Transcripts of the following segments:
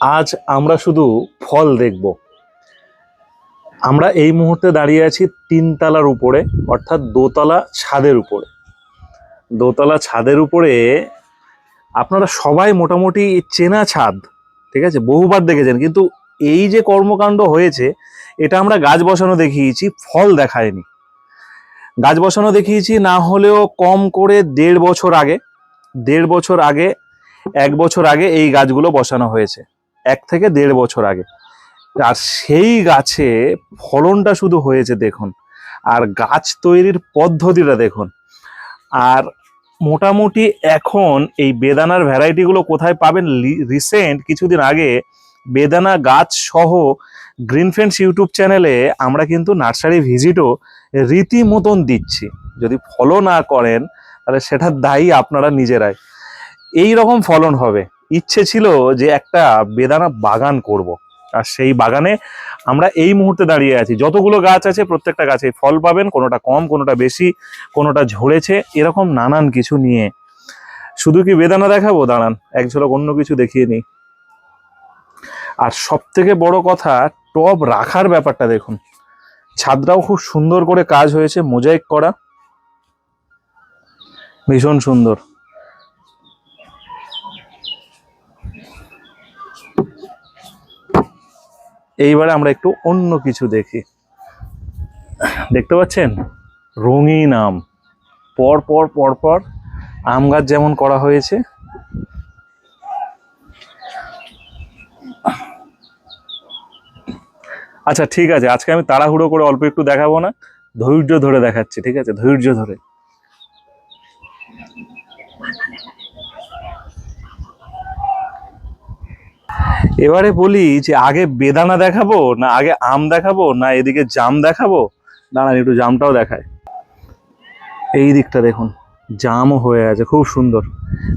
আজ আমরা শুধু ফল দেখব। আমরা এই মুহূর্তে দাঁড়িয়ে আছি তিনতলার উপরে, অর্থাৎ দোতলা ছাদের উপরে। দোতলা ছাদের উপরে আপনারা সবাই মোটামুটি চেনা ছাদ, ঠিক আছে? বহুবার দেখেছেন, কিন্তু এই যে কর্মকাণ্ড হয়েছে, এটা আমরা গাছ বসানো দেখিয়েছি, ফল দেখায়নি। গাছ বসানো দেখিয়েছি, না হলেও কম করে দেড় বছর আগে, দেড় বছর আগে, এক বছর আগে এই গাছগুলো বসানো হয়েছে। এক থেকে দেড় বছর আগে। আর সেই গাছে ফলনটা শুধু হয়েছে দেখুন, আর গাছ তৈরির পদ্ধতিটা দেখুন। আর মোটামুটি এখন এই বেদানার ভ্যারাইটিগুলো কোথায় পাবেন রিসেন্ট কিছুদিন আগে বেদানা গাছ সহ গ্রিন ফ্রেন্ডস ইউটিউব চ্যানেলে আমরা কিন্তু নার্সারি ভিজিটও রীতিমতন দিচ্ছি। যদি ফলো না করেন, তাহলে সেটার দায়ী আপনারা নিজেরাই। এই রকম ফলন হবে। ইচ্ছে ছিল যে একটা বেদানা বাগান করব। আর সেই বাগানে আমরা এই মুহূর্তে দাঁড়িয়ে আছি। যতগুলো গাছ আছে প্রত্যেকটা গাছে ফল পাবেন, কোনোটা কম, কোনোটা বেশি, কোনোটা ঝরেছে, এরকম নানান কিছু নিয়ে। শুধু কি বেদানা দেখাবো? দাঁড়ান, এক ঝলক অন্য কিছু দেখিয়ে নিই। আর সব থেকে বড় কথা, টব রাখার ব্যাপারটা দেখুন। ছাদটাও খুব সুন্দর করে কাজ হয়েছে, মোজাইক করা। ভীষণ সুন্দর। এইবারে আমরা একটু অন্য কিছু দেখি। দেখতে পাচ্ছেন? রঙিন আম। পর পর পর পর আম গাছ যেমন করা হয়েছে। আচ্ছা ঠিক আছে। আজকে আমি তাড়াহুড়ো করে অল্প একটু দেখাবো না। ধৈর্য ধরে দেখাচ্ছি, ঠিক আছে? ধৈর্য ধরে। এবারে বলি যে আগে বেদানা দেখাবো না আগে আম দেখাবো না এদিকে জাম দেখাবো? দাঁড়ান, একটু জামটাও দেখায় এই দিকটা দেখুন, জামও হয়ে আছে, খুব সুন্দর।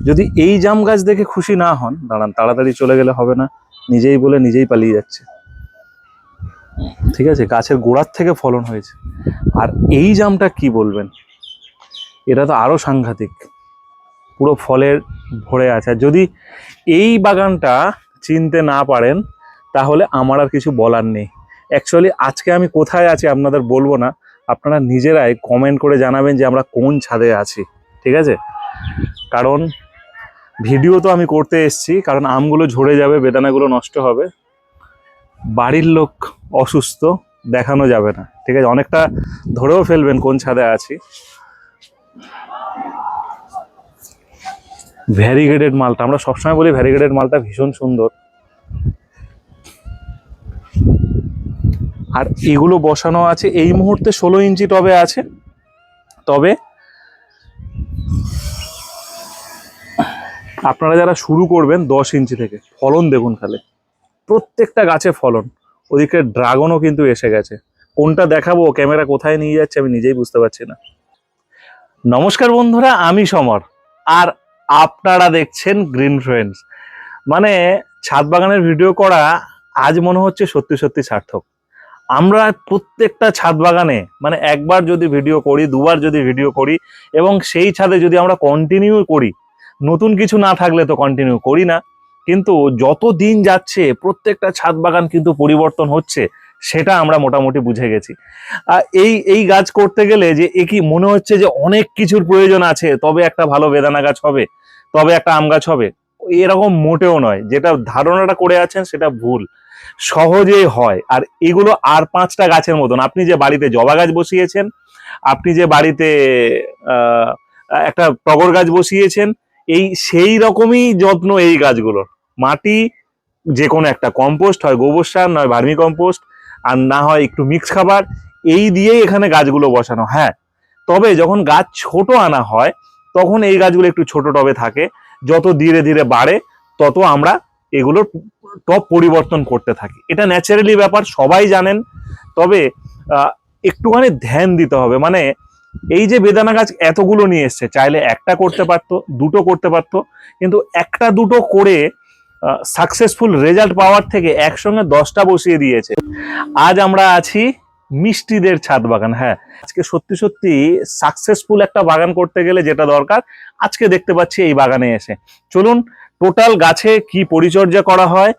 যদি এই জাম গাছ দেখে খুশি না হন, দাঁড়ান, তাড়াতাড়ি চলে গেলে হবে না, নিজেই বলে নিজেই পালিয়ে যাচ্ছে। ঠিক আছে, গাছের গোড়ার থেকে ফলন হয়েছে। আর এই জামটা কি বলবেন? এটা তো আরও সাংঘাতিক। পুরো ফলের ভরে আছে। যদি এই বাগানটা চিনতে না পারেন, তাহলে আমার আর কিছু বলার নেই। অ্যাকচুয়ালি আজকে আমি কোথায় আছি আপনাদের বলব না। আপনারা নিজেরাই কমেন্ট করে জানাবেন যে আমরা কোন ছাদে আছি, ঠিক আছে? কারণ ভিডিও তো আমি করতে এসেছি, কারণ আমগুলো ঝরে যাবে, বেদানাগুলো নষ্ট হবে। বাড়ির লোক অসুস্থ, দেখানো যাবে না, ঠিক আছে? অনেকটা ধরেও ফেলবেন কোন ছাদে আছি। ভ্যারিগেটেড মালটা, আমরা সবসময় বলি ভ্যারিগেটেড মালটা ভীষণ সুন্দর। আর এগুলো বসানো আছে, এই মুহূর্তে ষোলো ইঞ্চি টবে আছে। তবে আপনারা যারা শুরু করবেন দশ ইঞ্চি থেকে, ফলন দেখুন খালি। প্রত্যেকটা গাছে ফলন, ওদিকে ড্রাগনও কিন্তু এসে গেছে। কোনটা দেখাবো ক্যামেরা কোথায় নিয়ে যাচ্ছে আমি নিজেই বুঝতে পারছি না। নমস্কার বন্ধুরা, আমি সমর। আর আপনারা দেখছেন গ্রিন ফ্রেন্ডস মানে ছাদ বাগানের ভিডিও করা আজ মনে হচ্ছে সত্যি সত্যি সার্থক। আমরা প্রত্যেকটা ছাদ বাগানে মানে একবার যদি ভিডিও করি, দুবার যদি ভিডিও করি, এবং সেই ছাদে যদি আমরা কন্টিনিউ করি, নতুন কিছু না থাকলে তো কন্টিনিউ করি না। কিন্তু যত দিন যাচ্ছে, প্রত্যেকটা ছাদ বাগান কিন্তু পরিবর্তন হচ্ছে। সেটা আমরা মোটামুটি বুঝে গেছি। আর এই এই গাছ করতে গেলে যে এ কি মনে হচ্ছে যে অনেক কিছুর প্রয়োজন আছে, তবে একটা ভালো বেদানা গাছ হবে, তবে একটা আম গাছ হবে, এরকম মোটেও নয়। যেটা ধারণাটা করে আছেন সেটা ভুল। সহজেই হয়। আর এগুলো আর পাঁচটা গাছের মতন। আপনি যে বাড়িতে জবা গাছ বসিয়েছেন, আপনি যে বাড়িতে একটা টগর গাছ বসিয়েছেন, এই সেই রকমই যত্ন এই গাছগুলোর। মাটি যে কোনো একটা, কম্পোস্ট হয়, গোবর সার নয় ভার্মি কম্পোস্ট আর না হয় একটু মিক্স খাবার, এই দিয়েই এখানে গাছগুলো বসানো হ্যাঁ। তবে যখন গাছ ছোট আনা হয়, তখন এই গাছগুলো একটু ছোট টবে থাকে। যত ধীরে ধীরে বাড়ে, তত আমরা এগুলোর টপ পরিবর্তন করতে থাকি। এটা ন্যাচারালি ব্যাপার, সবাই জানেন। তবে একটুখানি ধ্যান দিতে হবে। মানে এই যে বেদানা গাছ এতগুলো নিয়ে এসছে, চাইলে একটা করতে পারতো, দুটো করতে পারতো, কিন্তু একটা দুটো করে সাকসেসফুল রেজাল্ট পাওয়ার থেকে একসঙ্গে দশটা বসিয়ে দিয়েছে। আজ আমরা আছি মিষ্টিদের ছাদ বাগান হ্যাঁ। আজকে সত্যি সত্যি সাকসেসফুল একটা বাগান করতে গেলে যেটা দরকার, আজকে দেখতে পাচ্ছি এই বাগানে এসে। চলুন টোটাল গাছে কি পরিচর্যা করা হয়,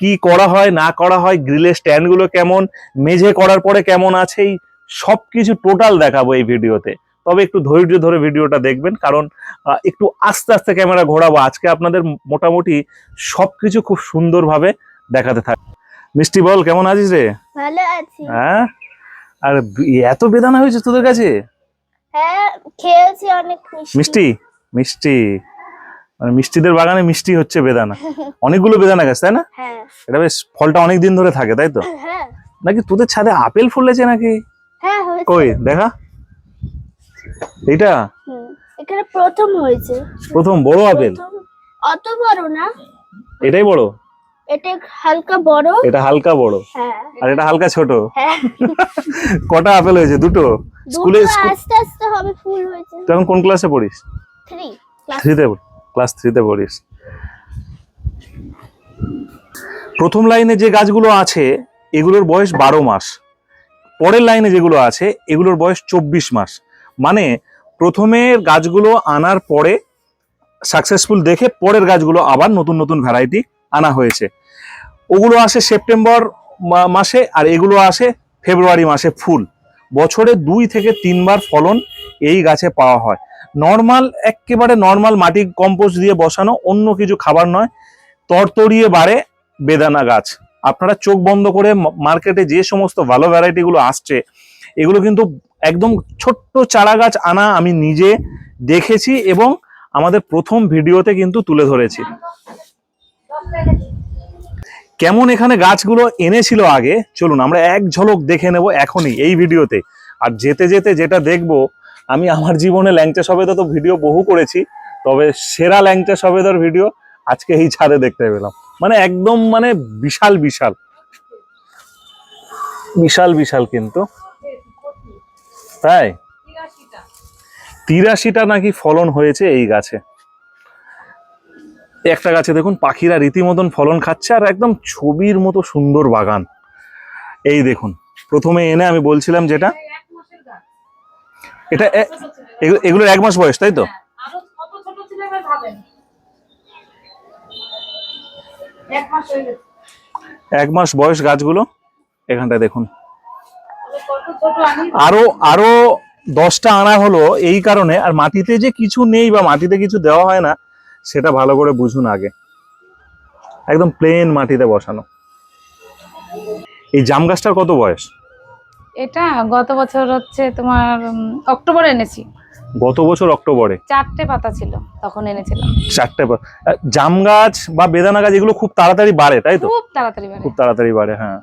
কি করা হয়, না করা হয় গ্রিলের স্ট্যান্ডগুলো কেমন, মেঝে করার পরে কেমন আছে, এই সব কিছু টোটাল দেখাবো এই ভিডিওতে তবে একটু ধৈর্য ধরে ভিডিওটা দেখবেন কারণ একটু আস্তে আস্তে ক্যামেরা ঘোরাবো। আজকে আপনাদের মোটামুটি সবকিছু খুব সুন্দরভাবে দেখাতে থাক মিষ্টি বল কেমন আছিস রে? ভালো আছি। হ্যাঁ? আর এত বেদানা হয়েছে তোদের কাছে? হ্যাঁ খেয়েছি অনেক মিষ্টি। মিষ্টি? মানে মিষ্টিদের বাগানে মিষ্টি হচ্ছে বেদানা। অনেকগুলো বেদানা গাছ তাই না? হ্যাঁ। এটা বেশ ফলটা অনেক দিন ধরে থাকে তাই তো? হ্যাঁ। নাকি তোদের ছাদে আপেল ফুলেছে নাকি? হ্যাঁ কই দেখা? হুম, এখানে প্রথম হয়েছে। প্রথম বড় আপেল? অত বড় না। এটাই বড়? এটা হালকা বড়। এটা হালকা বড়? হ্যাঁ। আর এটা হালকা ছোট? হ্যাঁ। কটা আপেল হয়েছে? দুটো? স্কুলে আস্তে আস্তে হবে ফুল হয়েছে। তুই এখন কোন ক্লাসে পড়িস? থ্রি থ্রিতে ক্লাস থ্রিতে পড়িস। প্রথম লাইনে যে গাছগুলো আছে এগুলোর বয়স বারো মাস। পরের লাইনে যেগুলো আছে এগুলোর বয়স চব্বিশ মাস। মানে প্রথমের গাছগুলো আনার পরে সাকসেসফুল দেখে পরের গাছগুলো আবার নতুন নতুন ভ্যারাইটি আনা হয়েছে। ওগুলো আসে সেপ্টেম্বর মাসে আর এগুলো আসে ফেব্রুয়ারি মাসে ফুল। বছরে দুই থেকে তিনবার ফলন এই গাছে পাওয়া হয়। নর্মাল একেবারে নর্মাল মাটি কম্পোস্ট দিয়ে বসানো, অন্য কিছু খাবার নয়, তরতরিয়ে বাড়ে বেদানা গাছ। আপনারা চোখ বন্ধ করে মার্কেটে যে সমস্ত ভালো ভ্যারাইটিগুলো আসছে, এগুলো কিন্তু একদম ছোট্ট চারা গাছ আনা আমি নিজে দেখেছি এবং আমাদের প্রথম ভিডিওতে কিন্তু তুলে ধরেছি। কেমন এখানে গাছগুলো এনেছিল আগে? চলুন, আমরা এক ঝলক দেখে নেব এখনই এই ভিডিওতে। আর যেতে যেতে যেটা দেখব, আমি আমার জীবনে ল্যাংচা সবেদা তো ভিডিও বহু করেছি, তবে সেরা ল্যাংচা সবেদার ভিডিও আজকে এই ছাদে দেখতে পেলাম। মানে একদম মানে বিশাল বিশাল। বিশাল বিশাল কিন্তু। তাই তিরাশিটা। নাকি ফলন হয়েছে এই গাছে। একটা গাছে দেখুন পাখিরা রীতিমতন ফলন খাচ্ছে আর একদম ছবির মতো সুন্দর বাগান। এই দেখুন প্রথমে এনে আমি বলছিলাম যেটা এটা এগুলোর এক মাস বয়স তাই তো? মাস এক মাস বয়স গাছগুলো এখানটায় দেখুন। আরও আরও দশটা আনা হলো এই কারণে আর মাটিতে যে কিছু নেই বা মাটিতে কিছু দেওয়া হয় না সেটা ভালো করে বুঝুন আগে। একদম প্লেন মাটিতে বসানো। এই জাম গাছটার কত বয়স? এটা গত বছর হচ্ছে তোমার অক্টোবরে এনেছি। গত বছর অক্টোবরে? চারটে পাতা ছিল তখন এনেছিলাম। চারটে জাম গাছ বা বেদানা গাছ এগুলো খুব তাড়াতাড়ি বাড়ে তাই তো? খুব তাড়াতাড়ি বাড়ে। খুব তাড়াতাড়ি বাড়ে হ্যাঁ।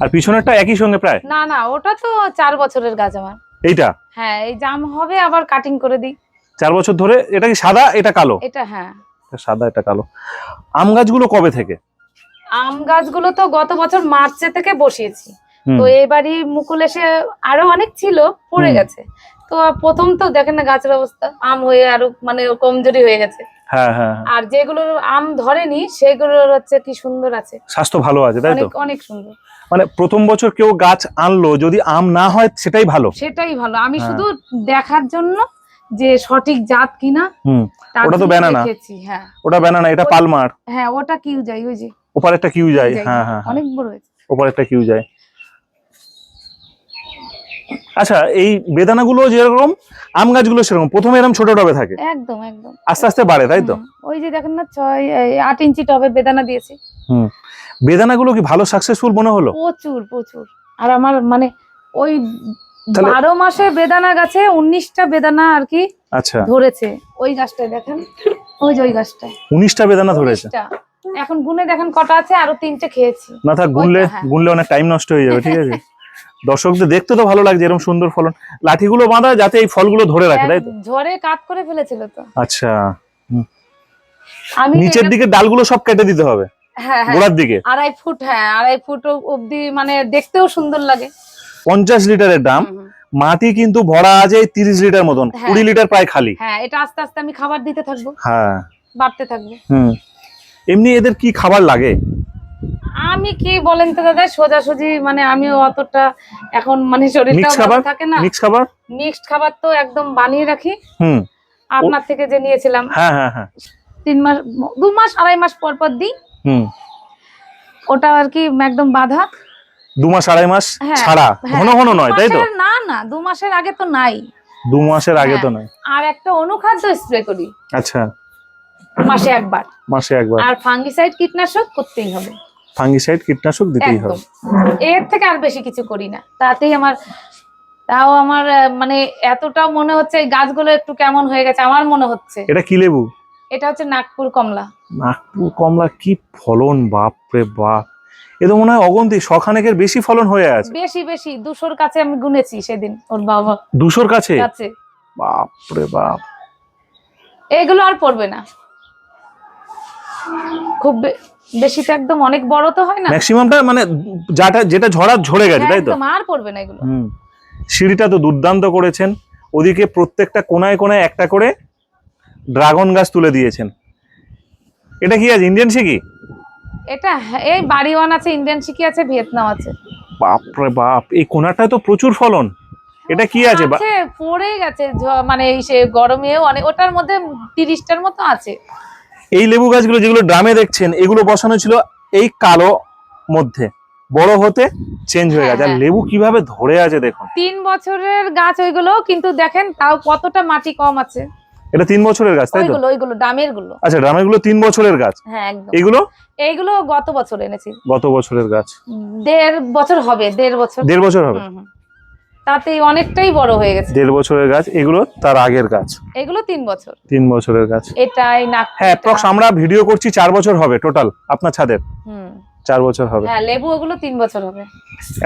আর পিছনেরটা একই সঙ্গে প্রায়? না না ওটা তো চার বছরের গাছ আমার। এইটা? হ্যাঁ এই জাম হবে আবার কাটিং করে দিই। চার বছর ধরে এটা কি সাদা এটা কালো? এটা হ্যাঁ। সাদা এটা কালো। আম গাছগুলো কবে থেকে? আম গাছগুলো তো গত বছর মার্চে থেকে বসিয়েছি। তো এবারই মুকুল এসে আরও অনেক ছিল পড়ে গেছে। তো প্রথম তো দেখেন না গাছের অবস্থা আম হয়ে আরও মানে কমজোরি হয়ে গেছে। আর যেগুলোর আম ধরেনি সেগুলোর হচ্ছে কি সুন্দর আছে। স্বাস্থ্য ভালো আছে তাই তো? অনেক সুন্দর। মানে প্রথম বছর কেউ গাছ আনলো যদি আম না হয় সেটাই ভালো। সেটাই ভালো। আমি হ্যাঁ। শুধু দেখার জন্য যে সঠিক জাত কিনা হুম ওটা তো। দেখেছি, হ্যাঁ। ওটা ব্যানানা এটা পালমার। হ্যাঁ ওটা কিউ যায় ওই যে। ওপার একটা কিউ যায় হ্যাঁ হ্যাঁ হ্যাঁ। অনেক বড় হয়েছে। ওপার একটা কিউ যায়। আচ্ছা এই বেদানাগুলো যেরকম আম গাছগুলো সেরকম প্রথমে এরকম ছোট টবে থাকে? একদম একদম। আস্তে আস্তে বাড়ে তাই তো? ওই যে দেখেন না ছয় আট ইঞ্চি টবে বেদানা দিয়েছি। হুম বেদানাগুলো কি ভালো সাকসেসফুল মনে হলো? প্রচুর প্রচুর। আর আমার মানে ওই বারো মাসে বেদানা গাছে উনিশটা বেদানা আর কি আচ্ছা। ধরেছে ওই গাছটায় দেখেন ওই যে ওই গাছটায়। উনিশটা বেদানা ধরেছে? এখন গুনে দেখেন কটা আছে আরও তিনটে খেয়েছি। না থাক গুনলে হ্যাঁ। গুনলে অনেক টাইম নষ্ট হয়ে যাবে ঠিক আছে? দর্শকদের দেখতে তো ভালো লাগছে এরকম সুন্দর ফলন। লাঠিগুলো বাঁধা যাতে এই ফলগুলো ধরে রাখে তাই তো? ঝড়ে কাট করে ফেলেছিল তো। আচ্ছা আমি নিচের দিকে ডালগুলো সব কেটে দিতে হবে হ্যাঁ হ্যাঁ। গোড়ার দিকে। আড়াই ফুট হ্যাঁ আড়াই ফুট অব্দি মানে দেখতেও সুন্দর লাগে। পঞ্চাশ লিটারের দাম। মাটি কিন্তু ভরা আছে তিরিশ লিটার মতন হ্যাঁ। কুড়ি লিটার প্রায় খালি। হ্যাঁ এটা আস্তে আস্তে আমি খাবার দিতে থাকব হ্যাঁ। বাড়তে থাকব। হুম। এমনি এদের কি খাবার লাগে? আমি কি বলেন তো দাদা সোজাসুজি মানে আমিও অতটা এখন মানে শরীরটা থাকে না। মিক্স খাবার? মিক্সড খাবার তো একদম বানিয়ে রাখি। হুম। আপনার থেকে যে নিয়েছিলাম। হ্যাঁ হ্যাঁ হ্যাঁ। তিন মাস দু মাস আড়াই মাস পর পর দিই। হুম। ওটা আর কি একদম বাধা। দু মাস আড়াই মাস হ্যাঁ, ছাড়া? হ্যাঁ, ঘন ঘন নয় তাই তো? না না দু মাসের আগে তো নাই। দু মাসের আগে তো হ্যাঁ। নয় আর একটা অনুখাদ্য স্প্রে করি। আচ্ছা। মাসে একবার। মাসে একবার। আর ফাঙ্গিসাইড কীটনাশক করতেই হবে। ফাঙ্গিসাইড কীটনাশক দিতেই হবে। এর থেকে আর বেশি কিছু করি না। তাতেই আমার তাও আমার মানে এতটাও মনে হচ্ছে এই গাছগুলো একটু কেমন হয়ে গেছে আমার মনে হচ্ছে। এটা কি লেবু? এটা হচ্ছে নাগপুর কমলা। নাগপুর কমলা কি ফলন বাপ রে বাপ। এ তো মনে হয় অগন্তি শখানেকের বেশি ফলন হয়ে আছে। বেশি বেশি দুশোর কাছে আমি গুনেছি সেদিন ওর বাবা। দুশোর কাছে? কাছে। বাপ রে বাপ। এগুলো আর পড়বে না। খুব বেশি তো একদম অনেক বড় তো হয় না? ম্যাক্সিমামটা মানে যাটা যেটা ঝরা ঝরে গেছে তাই তো? আর পড়বে না এগুলো। হুম। সিঁড়িটা তো দুর্দান্ত করেছেন। ওদিকে প্রত্যেকটা কোনায় কোনায় একটা করে ড্রাগন গাছ তুলে দিয়েছেন। এটা কি আছে ইন্ডিয়ান শিখি এটা এই বাড়িওয়ান আছে ইন্ডিয়ান শিকি আছে ভিয়েতনাম আছে। বাপ রে বাপ এই কোনাটায় তো প্রচুর ফলন। এটা কি আছে? পড়ে গেছে মানে এই সে গরমেও অনেক ওটার মধ্যে তিরিশটার মতো আছে। এই লেবু গাছগুলো যেগুলো ড্রামে দেখছেন এগুলো বসানো ছিল এই কালো মধ্যে। বড় হতে চেঞ্জ হয়ে হ্যাঁ, গেছে আর হ্যাঁ। লেবু কীভাবে ধরে আছে দেখুন। তিন বছরের গাছ ওইগুলো কিন্তু দেখেন তাও কতটা মাটি কম আছে। এটা তিন বছরের গাছ তাই তো? ওইগুলো ওইগুলো ডামেরগুলো। আচ্ছা ড্রামেরগুলো তিন বছরের গাছ? হ্যাঁ একদম। এগুলো? এইগুলো গত বছর এনেছি। গত বছরের গাছ। দেড় বছর হবে দেড় বছর। দেড় বছর হবে? তাতেই অনেকটাই বড় হয়ে গেছে। দেড় বছরের গাছ এগুলো তার আগের গাছ। এগুলো তিন বছর। তিন বছরের গাছ। এটাই নাক হ্যাঁ অ্যাপ্রক্স আমরা ভিডিও করছি চার বছর হবে টোটাল আপনার ছাদের। চার বছর হবে। হ্যাঁ লেবু ওগুলো তিন বছর হবে।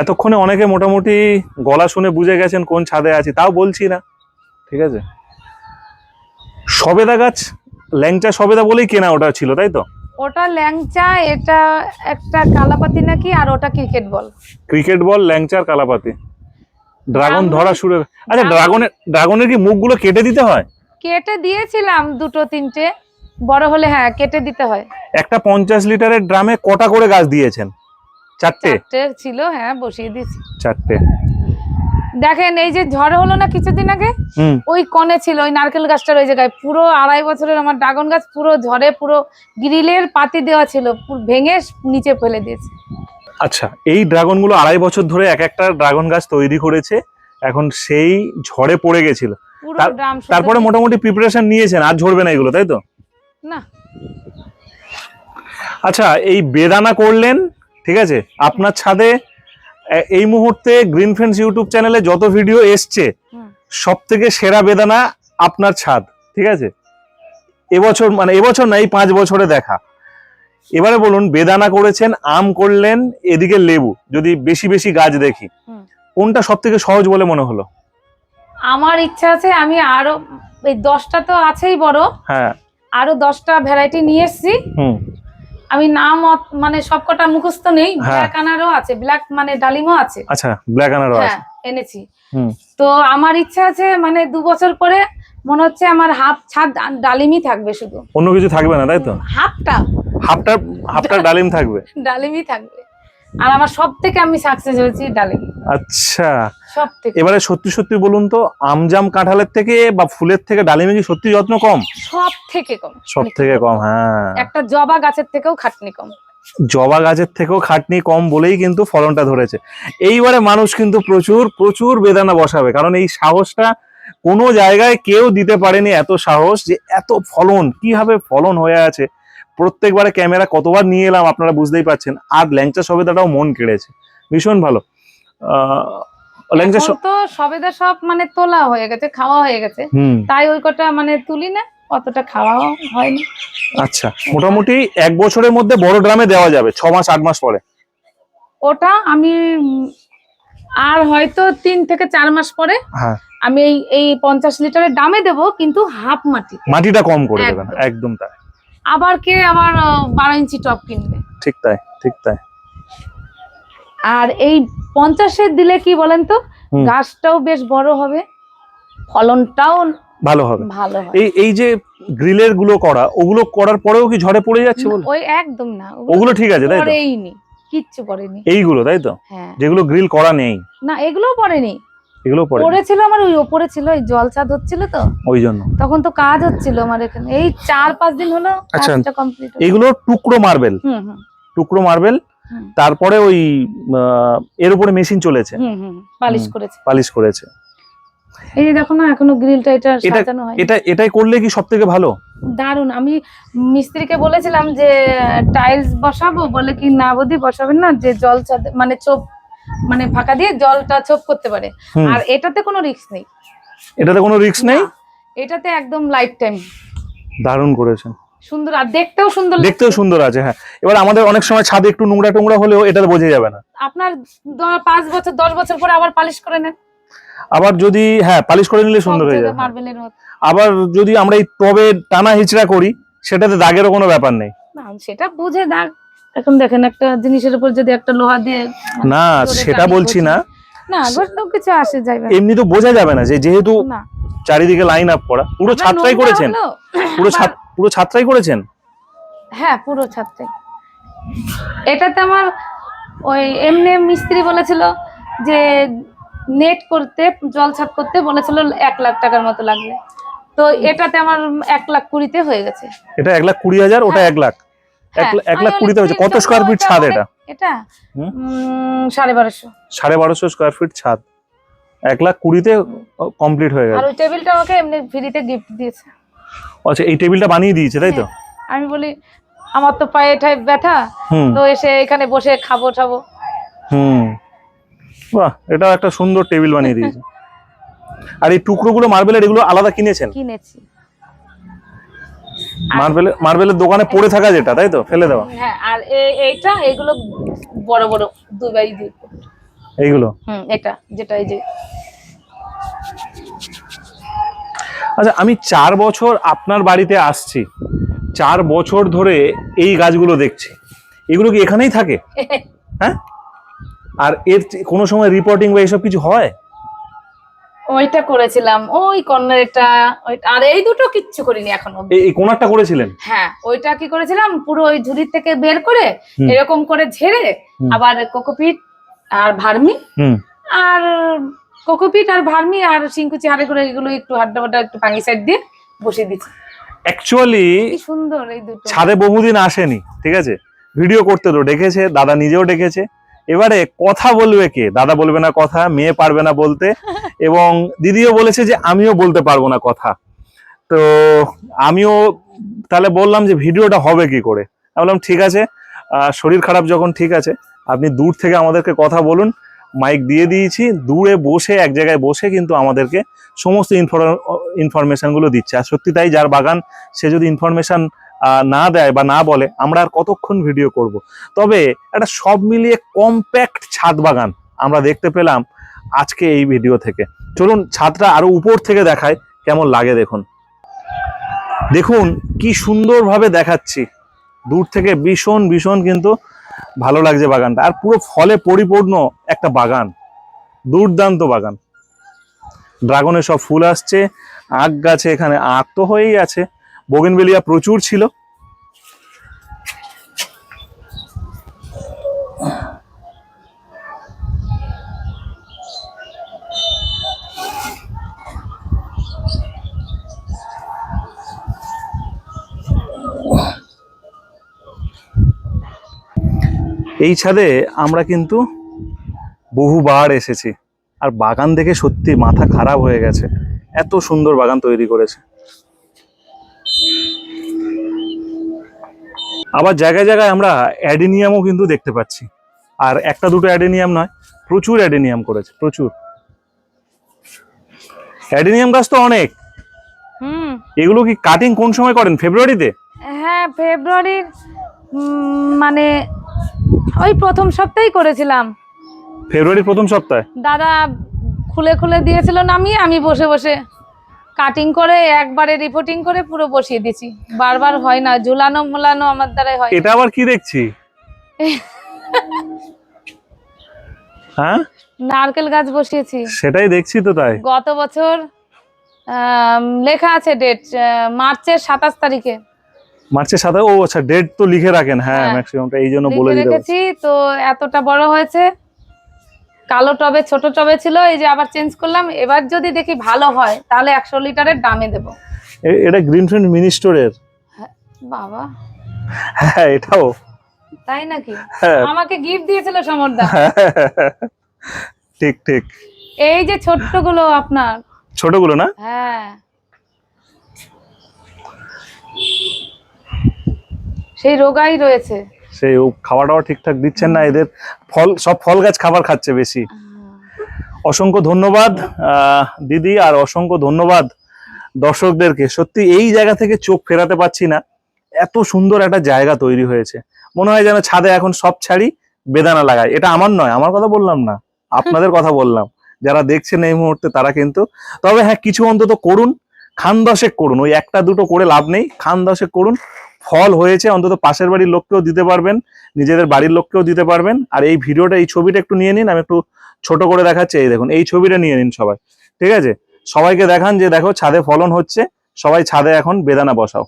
এতক্ষণে অনেকে মোটামুটি গলা শুনে বুঝে গেছেন কোন ছাদে আছি তাও বলছি না। ঠিক আছে? সবেদা গাছ ল্যাংচা সবেদা বলেই কেনা ওটা ছিল তাই তো? ওটা ল্যাংচা এটা একটা কালাপাতি নাকি আর ওটা ক্রিকেট বল। ক্রিকেট বল ল্যাংচার কালাপাতি। ড্রাগন ধরা শুরু আচ্ছা ড্রাগনের ড্রাগনের কি মুখগুলো কেটে দিতে হয়? কেটে দিয়েছিলাম দুটো তিনটে। বড় হলে হ্যাঁ কেটে দিতে হয়। একটা পঞ্চাশ লিটারের ড্রামে কটা করে গাছ দিয়েছেন? চারটে? চারটে ছিল হ্যাঁ বসিয়ে দিয়েছি। চারটে। দেখেন এই যে ঝড় হলো না কিছুদিন আগে? হুম। ওই কনে ছিল ওই নারকেল গাছটার ওই জায়গায়। পুরো আড়াই বছরের আমার ড্রাগন গাছ পুরো ঝড়ে পুরো গ্রিলের পাতি দেওয়া ছিল। ভেঙে নিচে ফেলে দিয়েছে। আচ্ছা এই ড্রাগনগুলো আড়াই বছর ধরে এক একটা ড্রাগন গাছ তৈরি করেছে এখন সেই ঝড়ে পড়ে গেছিল। তারপরে মোটামুটি প্রিপারেশন নিয়েছেন আর ঝরবে না এগুলো তাই তো? না। আচ্ছা এই বেদানা করলেন ঠিক আছে? আপনার ছাদে এই মুহূর্তে গ্রিন ফ্রেন্ডস ইউটিউব চ্যানেলে যত ভিডিও এসছে সব থেকে সেরা বেদানা আপনার ছাদ ঠিক আছে? এবছর মানে এবছর না এই পাঁচ বছরে দেখা। এবারে বলুন বেদানা করেছেন আম করলেন এদিকে লেবু যদি বেশি বেশি গাছ দেখি কোনটা সব থেকে সহজ বলে মনে হলো? আমার ইচ্ছা আছে আমি আরও এই দশটা তো আছেই বড়। হ্যাঁ। আরও দশটা ভ্যারাইটি নিয়ে এসেছি। আমি নাম মানে সবকটা মুখস্থ নেই হ্যাঁ। ব্ল্যাক আনারও আছে ব্ল্যাক মানে ডালিমও আছে। আচ্ছা ব্ল্যাক আনারও আছে। হ্যাঁ এনেছি তো আমার ইচ্ছা আছে মানে দু বছর পরে মনে হচ্ছে আমার হাফ ছাদ ডালিমই থাকবে শুধু। অন্য কিছু থাকবে না তাই তো? হাফটা। হাফটা হাফটা ডালিম থাকবে? ডালিমই থাকবে। আর আমার সব থেকে আমি সাকসেস হয়েছি ডালিম। আচ্ছা। সব থেকে এবারে সত্যি সত্যি বলুন তো আমজাম কাঁঠালের থেকে বা ফুলের থেকে ডালিমে কি সত্যি যত্ন কম? সব থেকে কম। সব থেকে কম হ্যাঁ। একটা জবা গাছের থেকেও খাটনি কম। জবা গাছের থেকেও খাটনি কম বলেই কিন্তু ফলনটা ধরেছে। এইবারে মানুষ কিন্তু প্রচুর প্রচুর বেদানা বসাবে কারণ এই সাহসটা কোনো জায়গায় কেউ দিতে পারেনি এত সাহস যে এত ফলন কীভাবে ফলন হয়ে আছে। প্রত্যেকবারে ক্যামেরা কতবার নিয়ে এলাম আপনারা বুঝতেই পারছেন। আর ল্যাংচা সবেদাটাও মন কেড়েছে। ভীষণ ভালো। ল্যাংচা তো সবেদা সব মানে তোলা হয়ে গেছে খাওয়া হয়ে গেছে। তাই ওই কটা মানে তুলি না অতটা খাওয়াও হয়নি। আচ্ছা মোটামুটি এক বছরের মধ্যে বড় ড্রামে দেওয়া যাবে ছ মাস আট মাস পরে। ওটা আমি আর হয়তো তিন থেকে চার মাস পরে হ্যাঁ। আমি এই এই পঞ্চাশ লিটারের দামে দেবো কিন্তু হাফ মাটি। মাটিটা কম করে দেবেন একদম। একদম তাই। আবার কে আবার বারো ইঞ্চি টপ কিনবে? ঠিক তাই ঠিক তাই। আর এই পঞ্চাশের দিলে কি বলেন তো? গাছটাও বেশ বড় হবে ফলনটাও ভালো হবে। ভালো হবে। এই এই যে গ্রিলেরগুলো করা ওগুলো করার পরেও কি ঝড়ে পড়ে যাচ্ছে বলে ওই একদম না ওগুলো ঠিক আছে তাই তো? পড়েইনি কিচ্ছু পড়েনি। এইগুলো তাই তো? হ্যাঁ। যেগুলো গ্রিল করা নেই। না এগুলোও পড়েনি। এগুলো পড়ে পড়েছিল আমার ওই ওপরে ছিল এই জল ছাদ হচ্ছিল তো। ওই জন্য। তখন তো কাজ হচ্ছিল আমার এখানে। এই চার পাঁচ দিন হলো আচ্ছা। কমপ্লিট এগুলো টুকরো মার্বেল? হুম হুম। টুকরো মার্বেল তারপরে ওই এর উপরে মেশিন চলেছে? হুম হুম পালিশ করেছে। পালিশ করেছে। এই যে দেখো না এখনও গ্রিলটা এটা সাজানো হয় এটা এটাই করলে কি সব থেকে ভালো? দারুণ আমি মিস্ত্রিকে বলেছিলাম যে টাইলস বসাবো? বলে কি না বদি বসাবেন না। যে জল মানে চোপ মানে ফাঁকা দিয়ে জলটা চোপ করতে পারে। আর এটাতে কোনো রিস্ক নেই। এটাতে কোনো রিস্ক নেই? এটাতে একদম লাইফ টাইম দারুণ করেছেন। সুন্দর আর দেখতেও সুন্দর দেখতেও সুন্দর আছে হ্যাঁ। এবার আমাদের অনেক সময় ছাদে একটু নোংরা টোংরা হলেও এটাতে বোঝা যাবে না। আপনার পাঁচ বছর দশ বছর পরে আবার পালিশ করে নেন। আবার যদি হ্যাঁ পালিশ করে নিলে সুন্দর হয়ে যাবে। মার্বেলের মতো আবার যদি আমরা এই টবে টানা হিচড়া করি সেটাতে দাগেরও কোনো ব্যাপার নেই। না সেটা বুঝে দাগ এখন দেখেন একটা জিনিসের উপর যদি একটা লোহা দিয়ে না সেটা বলছি। না। না কিছু আসে যাইবে এমনি তো বোঝা যাবে না যে যেহেতু চারিদিকে লাইন আপ করা পুরো ছাদটাই করেছেন। পুরো ছাদ পুরো ছাদটাই করেছেন? হ্যাঁ পুরো ছাদটাই এটাতে আমার ওই এমনি মিস্ত্রি বলেছিল যে নেট করতে জল ছাপ করতে বলেছিল এক লাখ টাকার মতো লাগবে। তো এটাতে আমার এক লাখ কুড়িতে হয়ে গেছে। এটা এক লাখ কুড়ি হাজার ওটা এক লাখ। এক হ্যাঁ, এক লাখ কুড়িতে হয়েছে। কত স্কোয়ার ফিট ছাদ এটা? এটা? সাড়ে বারোশো। সাড়ে বারোশো স্কোয়ার ফিট ছাদ। এক লাখ কুড়িতে কমপ্লিট হয়ে আর ওই টেবিলটা আমাকে এমনি ফ্রিতে গিফট দিয়েছে। আচ্ছা এই টেবিলটা বানিয়ে দিয়েছে তাই তো? আমি বলি আমার তো পায়ে ব্যথা তো এসে এখানে বসে খাব খাব হুম। বাহ এটাও একটা সুন্দর টেবিল বানিয়ে দিয়েছে। আর এই টুকরোগুলো মার্বেলের এগুলো আলাদা কিনেছেন? কিনেছি। মার্বেলের মার্বেলের দোকানে পড়ে থাকা যেটা তাই তো? ফেলে দেওয়া। হ্যাঁ আর এইটা এগুলো বড় বড় দুই বাই দুই এইগুলো? হুম এটা যেটা এই যে। আচ্ছা আমি চার বছর আপনার বাড়িতে আসছি। চার বছর ধরে এই গাছগুলো দেখছি। এগুলো কি এখানেই থাকে? হ্যাঁ? আর এর কোনো সময় রিপোর্টিং বা এসব কিছু হয়? ওইটা করেছিলাম। ওই কর্নারটা আর এই দুটো কিচ্ছু করিনি এখনও এই- কোনারটা করেছিলেন? হ্যাঁ ওইটা কি করেছিলাম? পুরো ওই ঝুড়ির থেকে বের করে এরকম করে ঝেড়ে আবার কোকোপিট আর ভার্মি আর কোকোপিট আর ভার্মি আর সিংকুচি হাড়ে করে এগুলো একটু হাড্ডা বাড্ডা একটু পানি সাইড দিয়ে বসিয়ে দিচ্ছি অ্যাকচুয়ালি সুন্দর এই দুটো। ছাদে বহুদিন আসেনি ঠিক আছে? ভিডিও করতে তো ডেকেছে দাদা নিজেও ডেকেছে। এবারে কথা বলবে কে? দাদা বলবে না কথা মেয়ে পারবে না বলতে। এবং দিদিও বলেছে যে আমিও বলতে পারব না কথা। তো আমিও তাহলে বললাম যে ভিডিওটা হবে কি করে? বললাম ঠিক আছে। শরীর খারাপ যখন ঠিক আছে আপনি দূর থেকে আমাদেরকে কথা বলুন। মাইক দিয়ে দিয়েছি দূরে বসে এক জায়গায় বসে কিন্তু আমাদেরকে সমস্ত ইনফরমেশনগুলো দিচ্ছে। আর সত্যি তাই যার বাগান সে যদি ইনফরমেশন না দেয় বা না বলে, আমরা আর কতক্ষণ ভিডিও করব? তবে একটা সব মিলিয়ে কম্প্যাক্ট ছাদ বাগান আমরা দেখতে পেলাম আজকে এই ভিডিও থেকে। চলুন ছাদটা আরও উপর থেকে দেখায় কেমন লাগে দেখুন। দেখুন, কি সুন্দরভাবে দেখাচ্ছি। দূর থেকে ভীষণ ভীষণ কিন্তু ভালো লাগছে বাগানটা। আর পুরো ফলে পরিপূর্ণ একটা বাগান, দুর্দান্ত বাগান। ড্রাগনের সব ফুল আসছে, আখ গাছে এখানে আখ তো হয়েই আছে। বোগেনবেলিয়া প্রচুর ছিল। এই ছাদে আমরা কিন্তু বহুবার এসেছি। আর বাগান দেখে সত্যি মাথা খারাপ হয়ে গেছে। এত সুন্দর বাগান তৈরি করেছে। আবার জায়গায় জায়গায় আমরা অ্যাডেনিয়ামও কিন্তু দেখতে পাচ্ছি। আর একটা দুটো অ্যাডেনিয়াম নয় প্রচুর অ্যাডেনিয়াম করেছে প্রচুর। অ্যাডেনিয়াম গাছ তো অনেক। হুম। এগুলো কি কাটিং কোন সময় করেন ফেব্রুয়ারিতে? হ্যাঁ ফেব্রুয়ারির মানে ওই প্রথম সপ্তাহেই করেছিলাম। ফেব্রুয়ারির প্রথম সপ্তাহে? দাদা খুলে খুলে দিয়েছিল নামিয়ে আমি বসে বসে কাটিং করে একবারে রিপোর্টিং করে পুরো বসিয়ে দিয়েছি। বারবার হয় না ঝুলানো মোলানো আমার দ্বারাই হয়। এটা আবার কি দেখছি? হ্যাঁ? নারকেল গাছ বসিয়েছি। সেটাই দেখছি তো তাই। গত বছর লেখা আছে ডেট মার্চের সাতাশ তারিখে। মার্চের সাথে ও আচ্ছা ডেট তো লিখে রাখেন হ্যাঁ। ম্যাক্সিমামটা এই জন্য বলে দিতে রেখেছি তো এতটা বড় হয়েছে। কালো টবে ছোট টবে ছিল এই যে আবার চেঞ্জ করলাম। এবার যদি দেখি ভালো হয় তাহলে একশো লিটারের দামে দেবো। এটা গ্রিন ফ্রেন্ড মিনি স্টোরের বাবা। হ্যাঁ এটাও। তাই নাকি? হ্যাঁ। আমাকে গিফট দিয়েছিল সমরদা। ঠিক ঠিক। এই যে ছোট্টগুলো আপনার। ছোটগুলো না? হ্যাঁ। সেই রোগাই রয়েছে। সেই খাওয়া দাওয়া ঠিকঠাক দিচ্ছেন না এদের ফল সব ফল গাছ খাবার খাচ্ছে বেশি। অসংখ্য ধন্যবাদ দিদি আর অসংখ্য ধন্যবাদ দর্শকদেরকে। সত্যি এই জায়গা থেকে চোখ ফেরাতে পাচ্ছি না এত সুন্দর একটা জায়গা তৈরি হয়েছে। মনে হয় যেন ছাদে এখন সব ছাড়ি বেদানা লাগায়। এটা আমার নয় আমার কথা বললাম না আপনাদের কথা বললাম। যারা দেখছেন এই মুহূর্তে তারা কিন্তু তবে হ্যাঁ কিছু অন্তত করুন খান দশেক করুন। ওই একটা দুটো করে লাভ নেই খান দশেক করুন। ফল হয়েছে, অন্তত পাশের বাড়ির লোককেও দিতে পারবেন, নিজেদের বাড়ির লোককেও দিতে পারবেন। আর এই ভিডিওটা, এই ছবিটা একটু নিয়ে নিন, আমি একটু ছোট করে দেখাচ্ছি, এই দেখুন, এই ছবিটা নিয়ে নিন সবাই। ঠিক আছে? সবাইকে দেখান যে দেখো, ছাদে ফলন হচ্ছে, সবাই ছাদে এখন বেদানা বসাও।